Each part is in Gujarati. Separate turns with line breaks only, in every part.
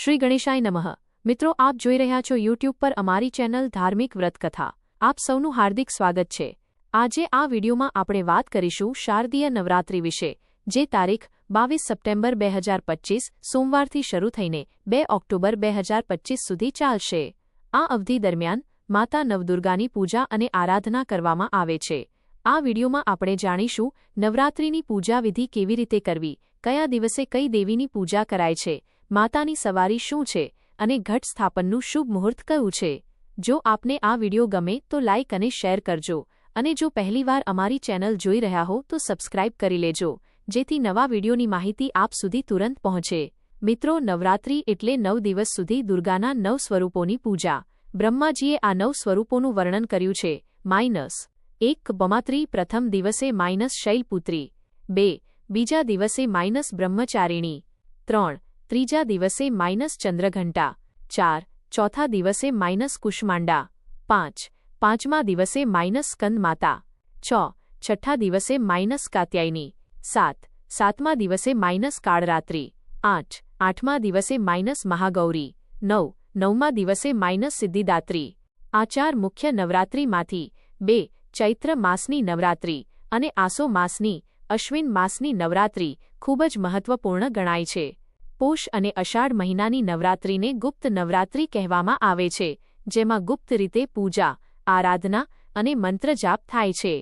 શ્રી ગણેશાય નમઃ. મિત્રો, આપ જોઈ રહ્યા છો યુટ્યુબ પર અમારી ચેનલ ધાર્મિક વ્રતકથા. આપ સૌનું હાર્દિક સ્વાગત છે. આજે આ વિડીયોમાં આપણે વાત કરીશું શારદીય નવરાત્રિ વિશે, જે તારીખ બાવીસ સપ્ટેમ્બર બે હજાર પચ્ચીસ સોમવારથી શરૂ થઈને બે ઓક્ટોબર બે હજાર પચ્ચીસ સુધી ચાલશે. આ અવધિ દરમિયાન માતા નવદુર્ગાની પૂજા અને આરાધના કરવામાં આવે છે. આ વિડીયોમાં આપણે જાણીશું નવરાત્રિની પૂજા વિધિ કેવી રીતે કરવી, કયા દિવસે કઈ દેવીની પૂજા કરાય છે માતાની સવારી શું છે અને ઘટ સ્થાપનનું શુભ મુહૂર્ત કયું છે? જો આપને આ વિડિયો ગમે તો લાઇક અને શેર કરજો અને જો પહેલીવાર અમારી ચેનલ જોઈ રહ્યા હો તો સબસ્ક્રાઇબ કરી લેજો, જેથી નવા વિડિયોની માહિતી આપ સુધી તુરંત પહોંચે. મિત્રો, નવરાત્રી એટલે નવ દિવસ સુધી દુર્ગાના નવ સ્વરૂપોની પૂજા. બ્રહ્માજીએ આ નવ સ્વરૂપોનું વર્ણન કર્યું છે. માઇનસ એક બમાત્રી પ્રથમ દિવસે માઇનસ શૈલપુત્રી. બે બીજા દિવસે માઇનસ બ્રહ્મચારિણી. ત્રણ ત્રીજા દિવસે માઇનસ ચંદ્રઘંટા, ચાર, ચોથા દિવસે માઇનસ કુષ્માંડા, પાંચ, પાંચમા દિવસે માઇનસ સ્કંદમાતા છ, છઠ્ઠા દિવસે માઇનસ કાત્યાયની, સાત, સાતમા દિવસે માઇનસ કાળરાત્રિ, આઠ, આઠમા દિવસે માઇનસ મહાગૌરી, નવ, નવમા દિવસે માઇનસ સિદ્ધિદાત્રી. આ ચાર મુખ્ય નવરાત્રિમાંથી બે, ચૈત્ર માસની નવરાત્રિ અને આસો માસની અશ્વિન માસની નવરાત્રિ ખૂબ જ મહત્વપૂર્ણ ગણાય છે. પોષ અને અષાઢ મહિનાની નવરાત્રિને ગુપ્ત નવરાત્રિ કહેવામાં આવે છે, જેમાં ગુપ્ત રીતે પૂજા, આરાધના અને મંત્રજાપ થાય છે.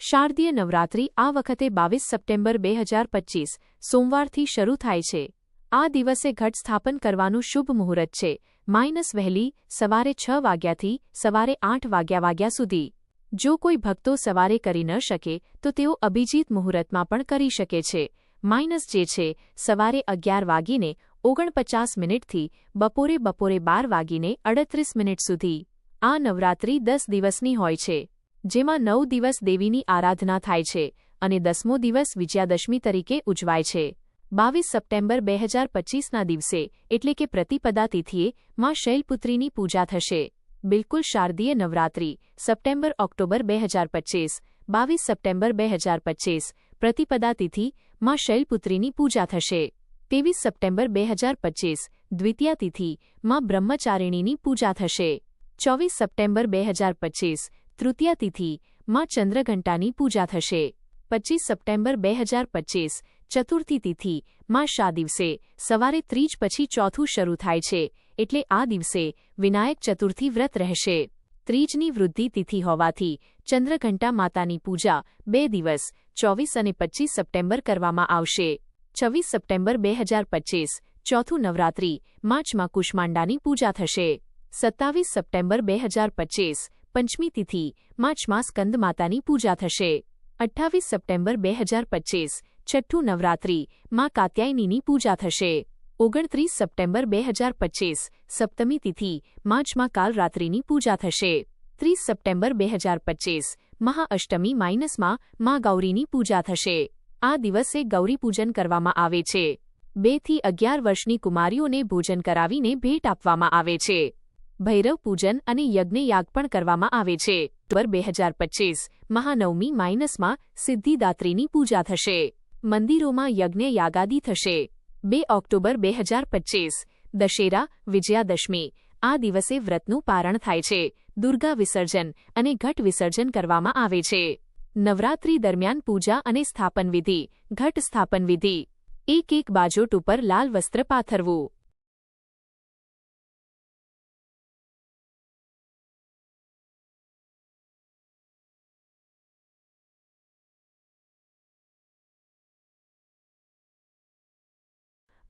શારદીય નવરાત્રિ આ વખતે બાવીસ સપ્ટેમ્બર બે હજાર પચ્ચીસ સોમવારથી શરૂ થાય છે. આ દિવસે ઘટ સ્થાપન કરવાનું શુભ મુહૂર્ત છે. માઇનસ વહેલી સવારે છ વાગ્યાથી સવારે આઠ વાગ્યા વાગ્યા સુધી. જો કોઈ ભક્તો સવારે કરી ન શકે, તો તેઓ અભિજીત મુહૂર્તમાં પણ કરી શકે છે. માઇનસ જે છે, સવારે અગિયાર વાગીને ઓગણપચાસ મિનિટથી બપોરે બપોરે બાર વાગીને અડત્રીસ મિનિટ સુધી. આ નવરાત્રી દસ દિવસની હોય છે, જેમાં નવ દિવસ દેવીની આરાધના થાય છે અને દસમો દિવસ વિજયાદશમી તરીકે ઉજવાય છે. બાવીસ સપ્ટેમ્બર બે હજાર પચ્ચીસના દિવસે, એટલે કે પ્રતિપદા તિથિએ, માં શૈલપુત્રીની પૂજા થશે. બિલકુલ શારદીય નવરાત્રી, સપ્ટેમ્બર ઓક્ટોબર બે હજાર પચ્ચીસ બાવીસ સપ્ટેમ્બર બે હજાર પચ્ચીસ પ્રતિપદા તિથિ માં શૈલપુત્રીની પૂજા થશે. ત્રેવીસ સપ્ટેમ્બર બે હજાર પચ્ચીસ દ્વિતીય તિથિ માં બ્રહ્મચારિણીની પૂજા થશે. ચોવીસ સપ્ટેમ્બર બે હજાર પચ્ચીસ તૃતીય તિથિ માં ચંદ્રઘંટાની પૂજા થશે. પચીસ સપ્ટેમ્બર બે હજાર પચ્ચીસ ચતુર્થી તિથિ, માં શા દિવસે, સવારે ત્રીજ પછી ચોથું શરૂ થાય છે. એટલે આ દિવસે વિનાયક ચતુર્થી વ્રત રહેશે. ત્રીજની વૃદ્ધિ તિથિ હોવાથી ચંદ્રઘંટા માતાની પૂજા બે દિવસ, ચોવીસ અને પચ્ચીસ સપ્ટેમ્બર કરવામાં આવશે. છવ્વીસ સપ્ટેમ્બર બે હજાર પચ્ચીસ, ચોથું નવરાત્રી, માર્ચમાં કુષ્માંડાની પૂજા થશે. સત્તાવીસ સપ્ટેમ્બર બે હજાર પચ્ચીસ, પંચમી તિથિ, માર્ચમાં સ્કંદ માતાની પૂજા થશે. અઠ્ઠાવીસ સપ્ટેમ્બર બે હજાર પચ્ચીસ, છઠ્ઠું નવરાત્રી, માં કાત્યાયનીની પૂજા થશે. ઓગણત્રીસ સપ્ટેમ્બર બે હજાર પચ્ચીસ સપ્તમી તિથિ, માર્ચમાં કાલરાત્રિની પૂજા થશે. ત્રીસ સપ્ટેમ્બર બે હજાર પચ્ચીસ મહાઅષ્ટમી માઇનસમાં મા ગૌરીની પૂજા થશે. આ દિવસે ગૌરી પૂજન કરવામાં આવે છે. બેથી અગિયાર વર્ષની કુમારીઓને ભોજન કરાવીને ભેટ આપવામાં આવે છે. ભૈરવ પૂજન અને યજ્ઞયાગ પણ કરવામાં આવે છે. બર બે હજાર પચ્ચીસ મહાનવમી માઇનસમાં સિદ્ધિદાત્રીની પૂજા થશે. મંદિરોમાં યજ્ઞયાગાદી થશે. બે ઓક્ટોબર બે હજાર પચ્ચીસ દશેરા, વિજયાદશમી. આ દિવસે વ્રતનું પારણ થાય છે. દુર્ગા વિસર્જન અને ઘટ વિસર્જન કરવામાં આવે છે. નવરાત્રી દરમિયાન પૂજા અને સ્થાપન વિધિ ઘટ સ્થાપન વિધિ એક એક બાજોટ ઉપર લાલ વસ્ત્ર પાથરવું.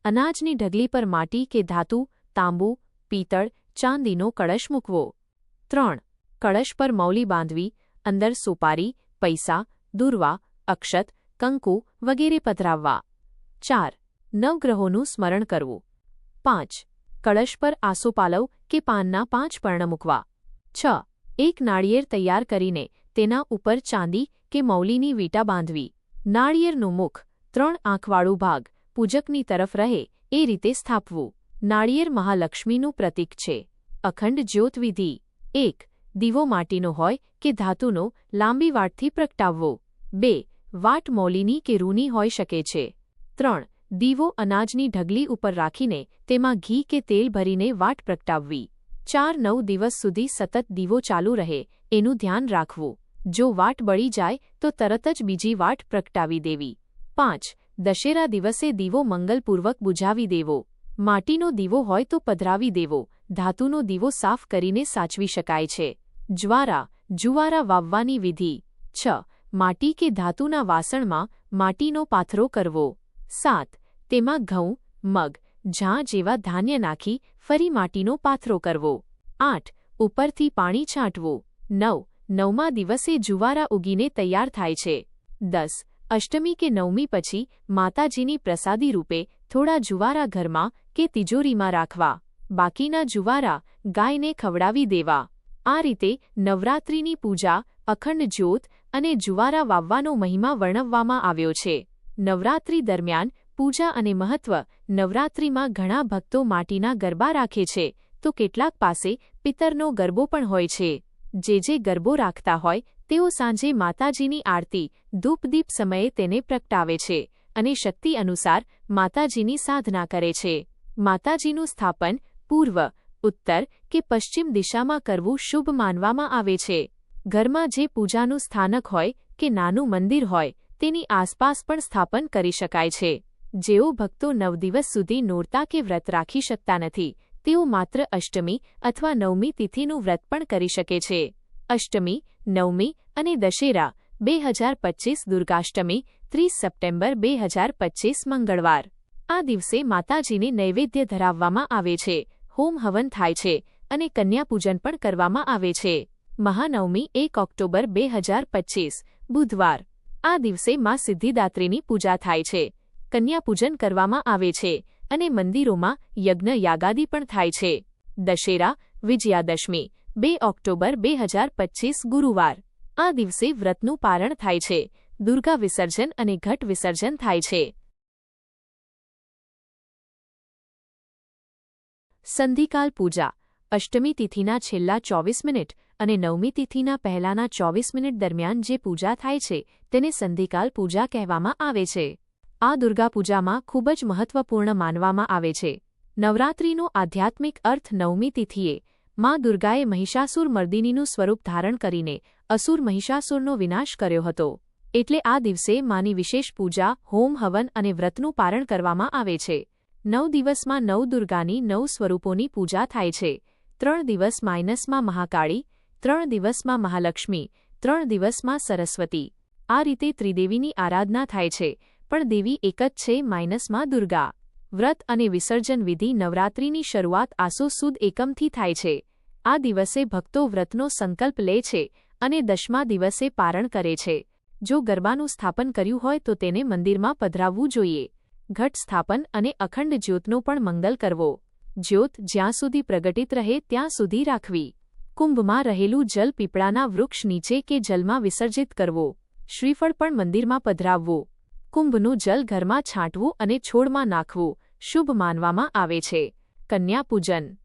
અનાજની ઢગલી પર માટી કે ધાતુ, તાંબુ, પિત્તળ, ચાંદીનો કળશ મૂકવો. ત્રણ. કળશ પર મૌલી બાંધવી, અંદર સુપારી, પૈસા, દુર્વા, અક્ષત, કંકુ વગેરે પધરાવવા. ચાર. નવગ્રહોનું સ્મરણ કરવું. પાંચ. કળશ પર આસોપાલવ કે પાનના પાંચ પર્ણ મૂકવા. છ. એક નાળિયેર તૈયાર કરીને તેના ઉપર ચાંદી કે મૌલીની વીટા બાંધવી. નાળિયેરનું મુખ, ત્રણ આંખવાળું ભાગ પૂજકની તરફ રહે એ રીતે સ્થાપવું. નાળિયેર મહાલક્ષ્મીનું પ્રતીક છે. અખંડ જ્યોત વિધિ એક, દીવો માટીનો હોય કે ધાતુનો, લાંબી વાટથી પ્રગટાવવો. બે, વાટ મોલીની કે રૂની હોઈ શકે છે. ત્રણ, દીવો અનાજની ઢગલી ઉપર રાખીને તેમાં ઘી કે તેલ ભરીને વાટ પ્રગટાવવી. ચાર, નવ દિવસ સુધી સતત દીવો ચાલુ રહે, એનું ધ્યાન રાખવું. જો વાટ બળી જાય તો તરત જ બીજી વાટ પ્રગટાવી દેવી. પાંચ દશેરા દિવસે દીવો મંગલપૂર્વક બુઝાવી દેવો. માટીનો દીવો હોય તો પધરાવી દેવો. ધાતુનો દીવો સાફ કરીને સાચવી શકાય છે. જ્વારા. જુવારા વાવવાની વિધિ. છ. માટી કે ધાતુના વાસણમાં માટીનો પાથરો કરવો. સાત. તેમાં ઘઉં, મગ, ઝાં જેવા ધાન્ય નાખી ફરી માટીનો પાથરો કરવો. આઠ. ઉપરથી પાણી છાંટવું. નવ. નવમા દિવસે જુવારા ઉગીને તૈયાર થાય છે. દસ. અષ્ટમી કે નવમી પછી માતાજીની પ્રસાદી રૂપે થોડા જુવારા ઘરમાં કે તિજોરીમાં રાખવા, બાકીના જુવારા ગાયને ખવડાવી દેવા. આ રીતે નવરાત્રિની પૂજા, અખંડ જ્યોત અને જુવારા વાવવાનો મહિમા વર્ણવવામાં આવ્યો છે. નવરાત્રિ દરમિયાન પૂજા અને મહત્વ નવરાત્રિમાં ઘણા ભક્તો માટીના ગરબા રાખે છે, તો કેટલાક પાસે પિત્તરનો ગરબો પણ હોય છે. જે જે ગરબો રાખતા હોય તેઓ સાંજે માતાજીની આરતી, ધૂપદીપ સમયે તેને પ્રગટાવે છે અને શક્તિ અનુસાર માતાજીની સાધના કરે છે. માતાજીનું સ્થાપન પૂર્વ, ઉત્તર કે પશ્ચિમ દિશામાં કરવું શુભ માનવામાં આવે છે. ઘરમાં જે પૂજાનું સ્થાનક હોય કે નાનું મંદિર હોય, તેની આસપાસ પણ સ્થાપન કરી શકાય છે. જેઓ ભક્તો નવ દિવસ સુધી નોરતા કે વ્રત રાખી શકતા નથી, તેઓ માત્ર અષ્ટમી અથવા નવમી તિથિનું વ્રત પણ કરી શકે છે. અષ્ટમી, નવમી અને દશેરા, બે હજાર પચીસ દુર્ગાષ્ટમી, ત્રીસ સપ્ટેમ્બર, બે હજાર પચીસ મંગળવાર. આ દિવસે માતાજીને નૈવેદ્ય ધરાવવામાં આવે છે, હોમ હવન થાય છે અને કન્યાપૂજન પણ કરવામાં આવે છે. મહાનવમી એક ઓક્ટોબર, બે હજાર પચીસ, બુધવાર. આ દિવસે મા સિદ્ધિદાત્રીની પૂજા થાય છે. કન્યાપૂજન કરવામાં આવે છે અને મંદિરોમાં યજ્ઞ યાગાદી પણ થાય છે. દશેરા, વિજયાદશમી બે ઓક્ટોબર બે હજાર પચીસ ગુરુવાર. આ દિવસે વ્રતનું પારણ થાય છે. દુર્ગા વિસર્જન અને ઘટ વિસર્જન થાય છે. સંધિકાલ પૂજા. અષ્ટમી તિથિના છેલ્લા ચોવીસ મિનિટ અને નવમી તિથિના પહેલાના ચોવીસ મિનિટ દરમિયાન જે પૂજા થાય છે, તેને સંધિકાલ પૂજા કહેવામાં આવે છે. આ દુર્ગાપૂજામાં ખૂબ જ મહત્વપૂર્ણ માનવામાં આવે છે. નવરાત્રિનો આધ્યાત્મિક અર્થ નવમી તિથિએ માં દુર્ગાએ મહિષાસુર મર્દિનીનું સ્વરૂપ ધારણ કરીને અસુર મહિષાસુરનો વિનાશ કર્યો હતો. એટલે આ દિવસે માની વિશેષ પૂજા, હોમ હવન અને વ્રતનું પારણ કરવામાં આવે છે. નવ દિવસમાં નવ દુર્ગાની નવ સ્વરૂપોની પૂજા થાય છે. ત્રણ દિવસ માઇનસમાં મહાકાળી, ત્રણ દિવસમાં મહાલક્ષ્મી, ત્રણ દિવસમાં સરસ્વતી. આ રીતે ત્રિદેવીની આરાધના થાય છે, પણ દેવી એક જ છે માઇનસમાં દુર્ગા. વ્રત અને વિસર્જન વિધિ નવરાત્રિની શરૂઆત આસો સુદ એકમથી થાય છે. આ દિવસે ભક્તો વ્રતનો સંકલ્પ લે છે અને દશમા દિવસે પારણ કરે છે. જો ગરબાનું સ્થાપન કર્યું હોય તો તેને મંદિરમાં પધરાવવું જોઈએ. ઘટ સ્થાપન અને અખંડ જ્યોતનો પણ મંગલ કરવો. જ્યોત જ્યાં સુધી પ્રગટિત રહે ત્યાં સુધી રાખવી. કુંભમાં રહેલું જલ પીપળાના વૃક્ષ નીચે કે જલમાં વિસર્જિત કરવો. શ્રીફળ પણ મંદિરમાં પધરાવવું. કુંભનું જલ ઘરમાં છાંટવું અને છોડમાં નાખવું શુભ માનવામાં આવે છે. કન્યા પૂજન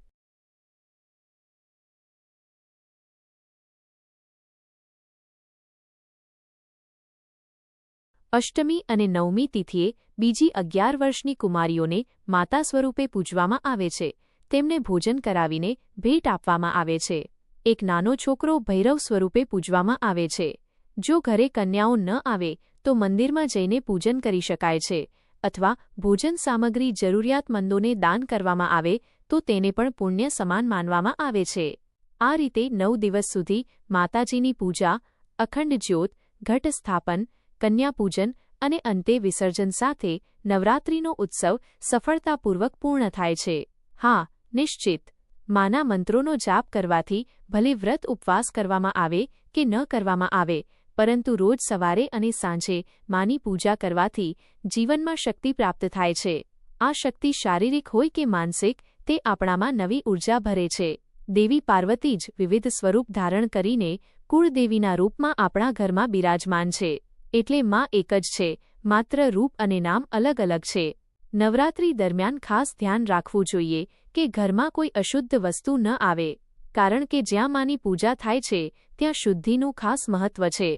અષ્ટમી અને નવમી તિથિએ બીજી અગિયાર વર્ષની કુમારીઓને માતા સ્વરૂપે પૂજવામાં આવે છે. તેમને ભોજન કરાવીને ભેટ આપવામાં આવે છે. એક નાનો છોકરો ભૈરવ સ્વરૂપે પૂજવામાં આવે છે. જો ઘરે કન્યાઓ ન આવે, તો મંદિરમાં જઈને પૂજન કરી શકાય છે અથવા ભોજન સામગ્રી જરૂરિયાતમંદોને દાન કરવામાં આવે, તો તેને પણ પુણ્ય સમાન માનવામાં આવે છે. આ રીતે નવ દિવસ સુધી માતાજીની પૂજા, અખંડ જ્યોત, ઘટ સ્થાપન કન્યાપૂજન અને અંતે વિસર્જન સાથે નવરાત્રિનો ઉત્સવ સફળતાપૂર્વક પૂર્ણ થાય છે. હા, નિશ્ચિત. માના મંત્રોનો જાપ કરવાથી ભલે વ્રત ઉપવાસ કરવામાં આવે કે ન કરવામાં આવે, પરંતુ રોજ સવારે અને સાંજે માની પૂજા કરવાથી જીવનમાં શક્તિ પ્રાપ્ત થાય છે. આ શક્તિ શારીરિક હોય કે માનસિક, તે આપણામાં નવી ઊર્જા ભરે છે. દેવી પાર્વતી જ વિવિધ સ્વરૂપ ધારણ કરીને કુળદેવીના રૂપમાં આપણા ઘરમાં બિરાજમાન છે. એટલે માં એક જ છે, માત્ર રૂપ અને નામ અલગ અલગ છે. નવરાત્રી દરમિયાન ખાસ ધ્યાન રાખવું જોઈએ કે ઘરમાં કોઈ અશુદ્ધ વસ્તુ ન આવે, કારણ કે જ્યાં માની પૂજા થાય છે, ત્યાં શુદ્ધિનું ખાસ મહત્વ છે.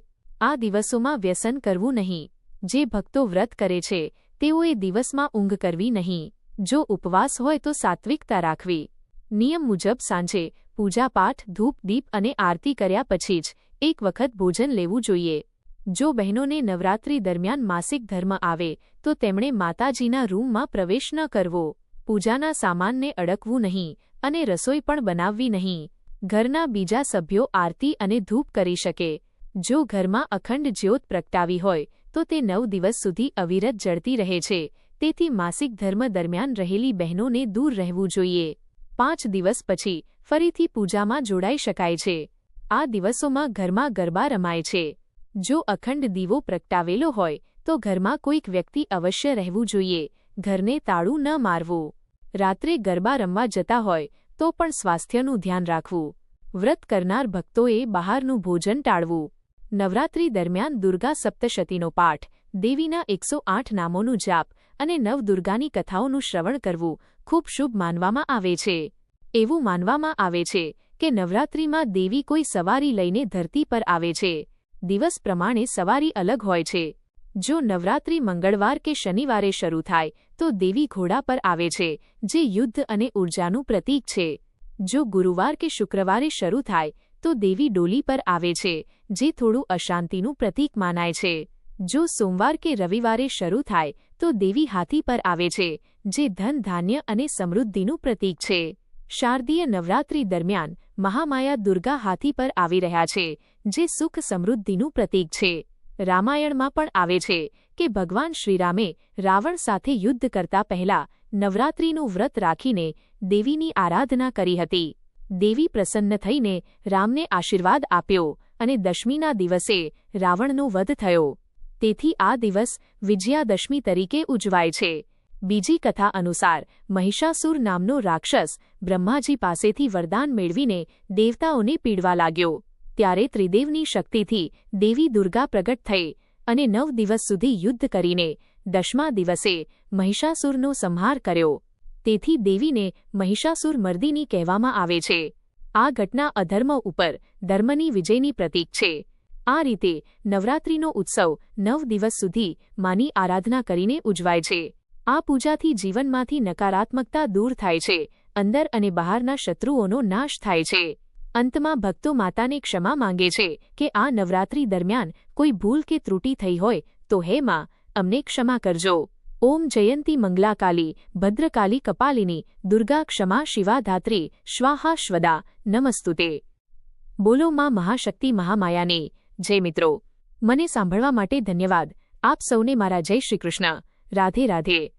આ દિવસોમાં વ્યસન કરવું નહીં. જે ભક્તો વ્રત કરે છે, તેઓએ દિવસમાં ઊંઘ કરવી નહીં. જો ઉપવાસ હોય તો સાત્વિકતા રાખવી. નિયમ મુજબ સાંજે પૂજાપાઠ, ધૂપ, દીપ અને આરતી કર્યા પછી જ એક વખત ભોજન લેવું જોઈએ. જો બહેનોને નવરાત્રી દરમિયાન માસિક ધર્મ આવે, તો તેમણે માતાજીના રૂમમાં પ્રવેશ ન કરવો, પૂજાના સામાનને અડકવું નહીં અને રસોઈ પણ બનાવવી નહીં. ઘરના બીજા સભ્યો આરતી અને ધૂપ કરી શકે. જો ઘરમાં અખંડ જ્યોત પ્રગટાવી હોય, તો તે નવ દિવસ સુધી અવિરત જળતી રહે છે. તેથી માસિક ધર્મ દરમિયાન રહેલી બહેનોને દૂર રહેવું જોઈએ. પાંચ દિવસ પછી ફરીથી પૂજામાં જોડાઈ શકાય છે. આ દિવસોમાં ઘરમાં ગરબા રમાય છે. જો અખંડ દીવો પ્રગટાવેલો હોય, તો ઘરમાં કોઈક વ્યક્તિ અવશ્ય રહેવું જોઈએ, ઘરને તાળું ન મારવું. રાત્રે ગરબા રમવા જતા હોય, તો પણ સ્વાસ્થ્યનું ધ્યાન રાખવું. વ્રત કરનાર ભક્તોએ બહારનું ભોજન ટાળવું. નવરાત્રી દરમિયાન દુર્ગા સપ્તશતીનો પાઠ, દેવીના એકસો આઠ નામોનું જાપ અને નવદુર્ગાની કથાઓનું શ્રવણ કરવું ખૂબ શુભ માનવામાં આવે છે. એવું માનવામાં આવે છે કે નવરાત્રિમાં દેવી કોઈ સવારી લઈને ધરતી પર આવે છે. દિવસ પ્રમાણે સવારી અલગ હોય છે. જો નવરાત્રિ મંગળવાર કે શનિવારે શરૂ થાય, તો દેવી ઘોડા પર આવે છે, જે યુદ્ધ અને ઊર્જાનું પ્રતીક છે. જો ગુરુવાર કે શુક્રવારે શરૂ થાય, તો દેવી ડોલી પર આવે છે, જે થોડું અશાંતિનું પ્રતીક માનાય છે. જો સોમવાર કે રવિવારે શરૂ થાય, તો દેવી હાથી પર આવે છે, જે ધન ધાન્ય અને સમૃદ્ધિનું પ્રતીક છે. શારદીય નવરાત્રી દરમિયાન મહામાયા દુર્ગા હાથી પર આવી રહ્યા છે, જે સુખ સમૃદ્ધિનું પ્રતીક છે. રામાયણમાં પણ આવે છે કે ભગવાન શ્રીરામે રાવણ સાથે યુદ્ધ કરતા પહેલા નવરાત્રીનું વ્રત રાખીને દેવીની આરાધના કરી હતી. દેવી પ્રસન્ન થઈને રામને આશીર્વાદ આપ્યો અને દશમીના દિવસે રાવણનો વધ થયો. તેથી આ દિવસ વિજયાદશમી તરીકે ઉજવાય છે. બીજી કથા અનુસાર, મહિષાસુર નામનો રાક્ષસ બ્રહ્માજી પાસેથી વરદાન મેળવીને દેવતાઓને પીડવા લાગ્યો. ત્યારે ત્રિદેવની શક્તિથી દેવી દુર્ગા પ્રગટ થઈ અને નવ દિવસ સુધી યુદ્ધ કરીને દશમા દિવસે મહિષાસુરનો સંહાર કર્યો. તેથી દેવીને મહિષાસુર મર્દિની કહેવામાં આવે છે, આ ઘટના અધર્મ ઉપર ધર્મની વિજયની પ્રતીક છે. આ રીતે નવરાત્રિનો ઉત્સવ નવ દિવસ સુધી માની આરાધના કરીને ઉજવાય છે. આ પૂજાથી જીવનમાંથી નકારાત્મકતા દૂર થાય છે, અંદર અને બહારના શત્રુઓનો નાશ થાય છે. અંતમાં ભક્તો માતાને ક્ષમા માંગે છે કે આ નવરાત્રી દરમિયાન કોઈ ભૂલ કે ત્રુટી થઈ હોય તો હે માં, અમને ક્ષમા કરજો. ઓમ જયંતી મંગલાકાલી, ભદ્રકાલી કપાલિની, દુર્ગા ક્ષમા શિવાધાત્રી, શ્વાહા શ્વદા, નમસ્તુતે. બોલો માં મહાશક્તિ મહામાયાને, જય મિત્રો. મને સાંભળવા માટે ધન્યવાદ. આપ સૌને મારા જય શ્રીકૃષ્ણ રાધે રાધે.